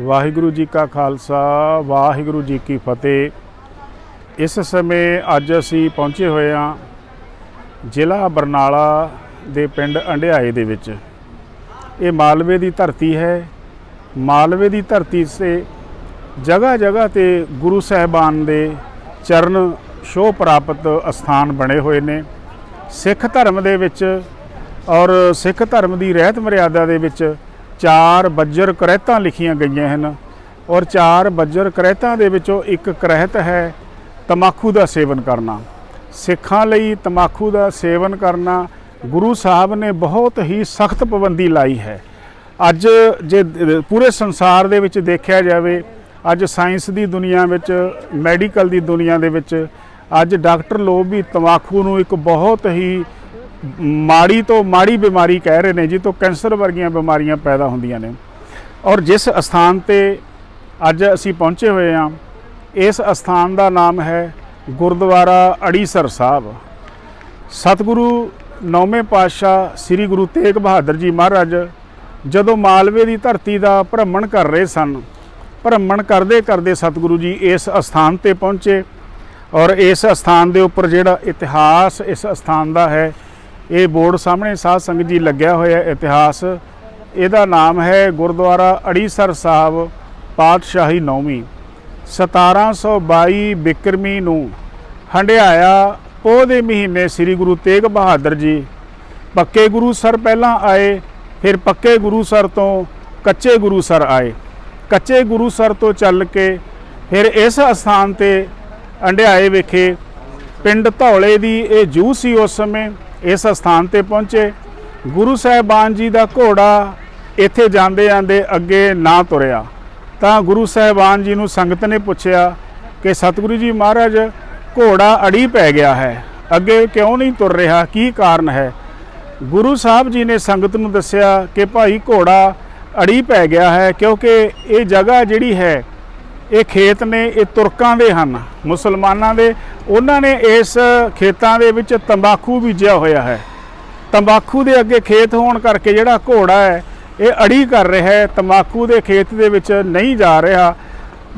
ਵਾਹਿਗੁਰੂ ਜੀ ਕਾ ਖਾਲਸਾ, ਵਾਹਿਗੁਰੂ ਜੀ ਕੀ ਫਤਿਹ। ਇਸ ਸਮੇਂ ਅੱਜ ਅਸੀਂ ਪਹੁੰਚੇ ਹੋਏ ਹਾਂ ਜ਼ਿਲ੍ਹਾ ਬਰਨਾਲਾ ਦੇ ਪਿੰਡ ਅੰਡਿਆਏ ਦੇ ਵਿੱਚ। ਇਹ ਮਾਲਵੇ ਦੀ ਧਰਤੀ ਹੈ। ਮਾਲਵੇ ਦੀ ਧਰਤੀ ਸੇ ਜਗ੍ਹਾ ਜਗ੍ਹਾ ਤੇ ਗੁਰੂ ਸਾਹਿਬਾਨ ਦੇ ਚਰਨ ਸ਼ੋਅ ਪ੍ਰਾਪਤ ਅਸਥਾਨ ਬਣੇ ਹੋਏ ਨੇ। ਸਿੱਖ ਧਰਮ ਦੇ ਵਿੱਚ ਔਰ ਸਿੱਖ ਧਰਮ ਦੀ ਰਹਿਤ ਮਰਿਆਦਾ ਦੇ ਵਿੱਚ ਚਾਰ ਬੱਜਰ ਕਰਹਿਤਾਂ ਲਿਖੀਆਂ ਗਈਆਂ ਹਨ ਔਰ ਚਾਰ ਬੱਜਰ ਕਰਹਿਤਾਂ ਦੇ ਵਿੱਚੋਂ ਇੱਕ ਕਰਹਿਤ ਹੈ ਤਮਾਕੂ ਦਾ ਸੇਵਨ ਕਰਨਾ। ਸਿੱਖਾਂ ਲਈ ਤਮਾਕੂ ਦਾ ਸੇਵਨ ਕਰਨਾ ਗੁਰੂ ਸਾਹਿਬ ਨੇ ਬਹੁਤ ਹੀ ਸਖਤ ਪਾਬੰਦੀ ਲਾਈ ਹੈ। ਅੱਜ ਜੇ ਪੂਰੇ ਸੰਸਾਰ ਦੇ ਵਿੱਚ ਦੇਖਿਆ ਜਾਵੇ, ਅੱਜ ਸਾਇੰਸ ਦੀ ਦੁਨੀਆ ਵਿੱਚ, ਮੈਡੀਕਲ ਦੀ ਦੁਨੀਆ ਦੇ ਵਿੱਚ, ਅੱਜ ਡਾਕਟਰ ਲੋਕ ਵੀ ਤਮਾਕੂ ਨੂੰ ਇੱਕ ਬਹੁਤ ਹੀ ਮਾੜੀ ਤੋਂ ਮਾੜੀ ਬਿਮਾਰੀ ਕਹਿ ਰਹੇ ਨੇ, ਜੀ ਤੋਂ ਕੈਂਸਰ ਵਰਗੀਆਂ ਬਿਮਾਰੀਆਂ ਪੈਦਾ ਹੁੰਦੀਆਂ ਨੇ। ਔਰ ਜਿਸ ਅਸਥਾਨ ਤੇ ਅੱਜ ਅਸੀਂ ਪਹੁੰਚੇ ਹੋਏ ਹਾਂ, ਇਸ ਅਸਥਾਨ ਦਾ ਨਾਮ ਹੈ ਗੁਰਦੁਆਰਾ ਅੜੀਸਰ ਸਾਹਿਬ। ਸਤਿਗੁਰੂ ਨੌਵੇਂ ਪਾਤਸ਼ਾਹ ਸ੍ਰੀ ਗੁਰੂ ਤੇਗ ਬਹਾਦਰ ਜੀ ਮਹਾਰਾਜ ਜਦੋਂ ਮਾਲਵੇ ਦੀ ਧਰਤੀ ਦਾ ਭ੍ਰਮਣ ਕਰ ਰਹੇ ਸਨ, ਭ੍ਰਮਣ ਕਰਦੇ ਕਰਦੇ ਸਤਿਗੁਰੂ ਜੀ ਇਸ ਅਸਥਾਨ ਤੇ ਪਹੁੰਚੇ। ਔਰ ਇਸ ਅਸਥਾਨ ਦੇ ਉੱਪਰ ਜਿਹੜਾ ਇਤਿਹਾਸ ਇਸ ਅਸਥਾਨ ਦਾ ਹੈ ਇਹ ਬੋਰਡ ਸਾਹਮਣੇ ਸਾਧ ਸੰਗਤ ਜੀ ਲੱਗਿਆ ਹੋਇਆ ਇਤਿਹਾਸ। ਇਹਦਾ ਨਾਮ ਹੈ ਗੁਰਦੁਆਰਾ ਅੜੀਸਰ ਸਾਹਿਬ, ਪਾਤਸ਼ਾਹੀ ਨੌਵੀਂ। 1722 ਬਿਕਰਮੀ ਨੂੰ ਹੰਡਿਆਇਆ ਪੋਹ ਦੇ ਮਹੀਨੇ ਸ੍ਰੀ ਗੁਰੂ ਤੇਗ ਬਹਾਦਰ ਜੀ। ਪੱਕੇ ਗੁਰੂ ਸਰ ਪਹਿਲਾਂ ਆਏ, ਫਿਰ ਪੱਕੇ ਗੁਰੂ ਸਰ ਤੋਂ ਕੱਚੇ ਗੁਰੂ ਸਰ ਆਏ। ਕੱਚੇ ਗੁਰੂ ਸਰ ਤੋਂ ਚੱਲ ਕੇ ਫਿਰ ਇਸ ਅਸਥਾਨ ਤੇ ਅੰਡਿਆਏ ਵਿਖੇ ਪਿੰਡ ਧੌਲੇ ਦੀ ਇਹ ਜੂ ਸੀ ਉਸ ਸਮੇਂ। ਇਸ ਅਸਥਾਨ ਤੇ ਪਹੁੰਚੇ। ਗੁਰੂ ਸਾਹਿਬਾਨ ਜੀ ਦਾ ਘੋੜਾ ਇੱਥੇ ਜਾਂਦੇ ਜਾਂਦੇ ਅੱਗੇ ਨਾ ਤੁਰਿਆ। ਤਾਂ ਗੁਰੂ ਸਾਹਿਬਾਨ ਜੀ ਨੂੰ ਸੰਗਤ ਨੇ ਪੁੱਛਿਆ ਕਿ ਸਤਿਗੁਰੂ ਜੀ ਮਹਾਰਾਜ, ਘੋੜਾ ਅੜੀ ਪੈ ਗਿਆ ਹੈ। ਅੱਗੇ ਕਿਉਂ ਨਹੀਂ ਤੁਰ ਰਿਹਾ? ਕੀ ਕਾਰਨ ਹੈ? ਗੁਰੂ ਸਾਹਿਬ ਜੀ ਨੇ ਸੰਗਤ ਨੂੰ ਦੱਸਿਆ ਕਿ ਭਾਈ ਘੋੜਾ ਅੜੀ ਪੈ ਗਿਆ ਹੈ ਕਿਉਂਕਿ ਇਹ ਜਗ੍ਹਾ ਜਿਹੜੀ ਹੈ ਇਹ ਖੇਤ ਨੇ, ਇਹ ਤੁਰਕਾਂ ਦੇ ਹਨ, ਮੁਸਲਮਾਨਾਂ ਦੇ। ਉਹਨਾਂ ਨੇ ਇਸ ਖੇਤਾਂ ਦੇ ਵਿੱਚ ਤੰਬਾਕੂ ਬੀਜਿਆ ਹੋਇਆ ਹੈ। ਤੰਬਾਕੂ ਦੇ ਅੱਗੇ ਖੇਤ ਹੋਣ ਕਰਕੇ ਜਿਹੜਾ ਘੋੜਾ ਹੈ, ਇਹ ਅੜੀ ਕਰ ਰਿਹਾ ਹੈ। ਤੰਬਾਕੂ ਦੇ ਖੇਤ ਦੇ ਵਿੱਚ ਨਹੀਂ ਜਾ ਰਿਹਾ।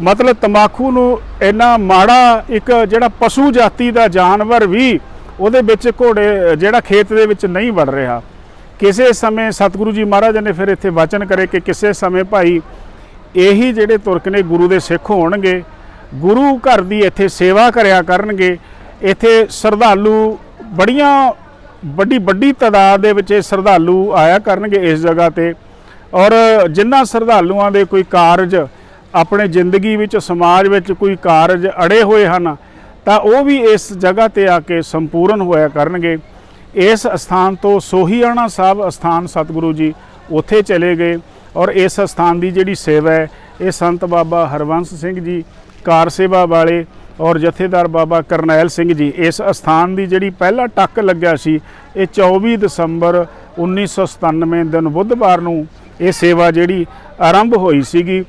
ਮਤਲਬ ਤੰਬਾਕੂ ਨੂੰ ਇੰਨਾ ਮਾੜਾ ਇੱਕ ਜਿਹੜਾ ਪਸ਼ੂ ਜਾਤੀ ਦਾ ਜਾਨਵਰ ਵੀ ਉਹਦੇ ਵਿੱਚ ਘੋੜੇ, ਜਿਹੜਾ ਖੇਤ ਦੇ ਵਿੱਚ ਨਹੀਂ ਵੜ ਰਿਹਾ। ਕਿਸੇ ਸਮੇਂ ਸਤਿਗੁਰੂ ਜੀ ਮਹਾਰਾਜ ਨੇ ਫਿਰ ਇੱਥੇ ਵਚਨ ਕਰੇ ਕਿ ਕਿਸੇ ਸਮੇਂ ਭਾਈ ਇਹੀ ਜਿਹੜੇ ਤੁਰਕ ਨੇ ਗੁਰੂ ਦੇ ਸਿੱਖ ਹੋਣਗੇ, ਗੁਰੂ ਘਰ ਦੀ ਇੱਥੇ ਸੇਵਾ ਕਰਿਆ ਕਰਨਗੇ, ਇੱਥੇ ਸ਼ਰਧਾਲੂ ਬੜੀਆਂ ਵੱਡੀ ਵੱਡੀ ਤਾਦਾਦ ਦੇ ਵਿੱਚ ਇਹ ਸ਼ਰਧਾਲੂ ਆਇਆ ਕਰਨਗੇ ਇਸ ਜਗ੍ਹਾ ਤੇ। ਔਰ ਜਿਨ੍ਹਾਂ ਸ਼ਰਧਾਲੂਆਂ ਦੇ ਕੋਈ ਕਾਰਜ ਆਪਣੇ ਜ਼ਿੰਦਗੀ ਵਿੱਚ, ਸਮਾਜ ਵਿੱਚ ਕੋਈ ਕਾਰਜ ਅੜੇ ਹੋਏ ਹਨ, ਤਾਂ ਉਹ ਵੀ ਇਸ ਜਗ੍ਹਾ ਤੇ ਆ ਕੇ ਸੰਪੂਰਨ ਹੋਇਆ ਕਰਨਗੇ। ਇਸ ਸਥਾਨ ਤੋਂ ਸੋਹੀਆਣਾ ਸਾਹਿਬ ਅਸਥਾਨ ਸਤਿਗੁਰੂ ਜੀ ਉੱਥੇ ਚਲੇ ਗਏ। ਔਰ ਇਸ ਸਥਾਨ ਦੀ ਜਿਹੜੀ ਸੇਵਾ ਹੈ, ਇਹ ਸੰਤ ਬਾਬਾ ਹਰਵੰਸ ਸਿੰਘ ਜੀ, ਕਾਰ ਸੇਵਾ ਵਾਲੇ ਔਰ ਜਥੇਦਾਰ ਬਾਬਾ ਕਰਨੈਲ ਸਿੰਘ ਜੀ, ਇਸ ਅਸਥਾਨ ਦੀ ਜਿਹੜੀ ਪਹਿਲਾ ਟੱਕ ਲੱਗਿਆ ਸੀ, ਇਹ 24 ਦਸੰਬਰ 1997 ਦਿਨ ਬੁੱਧਵਾਰ ਨੂੰ ਇਹ ਸੇਵਾ ਜਿਹੜੀ ਆਰੰਭ ਹੋਈ ਸੀਗੀ।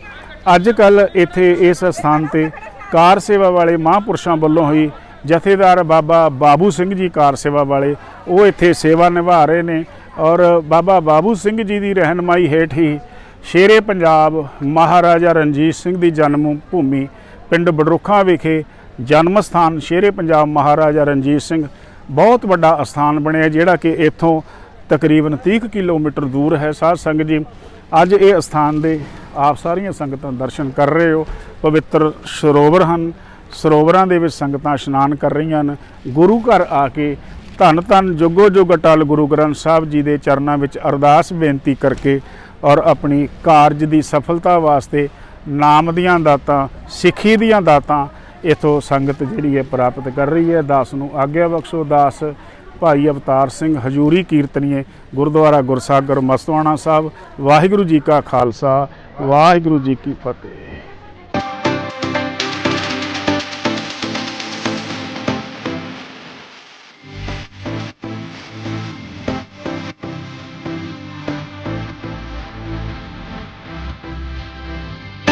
ਅੱਜ ਕੱਲ ਇੱਥੇ ਇਸ ਸਥਾਨ ਤੇ ਕਾਰ ਸੇਵਾ ਵਾਲੇ ਮਹਾਂਪੁਰਸ਼ਾਂ ਵੱਲੋਂ ਹੋਈ ਜਥੇਦਾਰ ਬਾਬਾ ਬਾਬੂ ਸਿੰਘ ਜੀ ਕਾਰ ਸੇਵਾ ਵਾਲੇ, ਉਹ ਇੱਥੇ ਸੇਵਾ ਨਿਭਾ ਰਹੇ ਨੇ ਔਰ ਬਾਬਾ ਬਾਬੂ ਸਿੰਘ ਜੀ ਦੀ ਰਹਿਨਮਾਈ ਹੇਠ ਹੀ ਸ਼ੇਰੇ ਪੰਜਾਬ ਮਹਾਰਾਜਾ ਰਣਜੀਤ ਸਿੰਘ ਦੀ ਜਨਮ ਭੂਮੀ ਪਿੰਡ ਬਡਰੁੱਖਾਂ ਵਿਖੇ ਜਨਮ ਸਥਾਨ ਸ਼ੇਰੇ ਪੰਜਾਬ ਮਹਾਰਾਜਾ ਰਣਜੀਤ ਸਿੰਘ ਬਹੁਤ ਵੱਡਾ ਅਸਥਾਨ ਬਣਿਆ, ਜਿਹੜਾ ਕਿ ਇੱਥੋਂ ਤਕਰੀਬਨ 30 ਕਿਲੋਮੀਟਰ ਦੂਰ ਹੈ। ਸਾਧ ਸੰਗਤ ਜੀ, ਅੱਜ ਇਹ ਅਸਥਾਨ ਦੇ ਆਪ ਸਾਰੀਆਂ ਸੰਗਤਾਂ ਦਰਸ਼ਨ ਕਰ ਰਹੇ ਹੋ। ਪਵਿੱਤਰ ਸਰੋਵਰ ਹਨ। ਸਰੋਵਰਾਂ ਦੇ ਵਿੱਚ ਸੰਗਤਾਂ ਇਸ਼ਨਾਨ ਕਰ ਰਹੀਆਂ ਹਨ। ਗੁਰੂ ਘਰ ਆ ਕੇ ਧੰਨ ਧੰਨ ਜੁਗੋ ਜੁਗ ਅਟਲ ਗੁਰੂ ਗ੍ਰੰਥ ਸਾਹਿਬ ਜੀ ਦੇ ਚਰਨਾਂ ਵਿੱਚ ਅਰਦਾਸ ਬੇਨਤੀ ਕਰਕੇ ਔਰ ਆਪਣੀ ਕਾਰਜ ਦੀ ਸਫਲਤਾ ਵਾਸਤੇ ਨਾਮ ਦੀਆਂ ਦਾਤਾਂ, ਸਿੱਖੀ ਦੀਆਂ ਦਾਤਾਂ ਇਥੋਂ ਸੰਗਤ ਜਿਹੜੀ ਹੈ ਪ੍ਰਾਪਤ ਕਰ ਰਹੀ ਹੈ। ਦਾਸ ਨੂੰ ਆਗਿਆ ਬਖਸ਼ੋ ਦਾਸ। ਭਾਈ ਅਵਤਾਰ ਸਿੰਘ ਹਜੂਰੀ ਕੀਰਤਨੀਏ, ਗੁਰਦੁਆਰਾ ਗੁਰਸਾਗਰ, ਮਸਤਵਾਣਾ ਸਾਹਿਬ, ਵਾਹਿਗੁਰੂ ਜੀ ਕਾ ਖਾਲਸਾ, ਵਾਹਿਗੁਰੂ ਜੀ ਕੀ ਫਤਿਹ।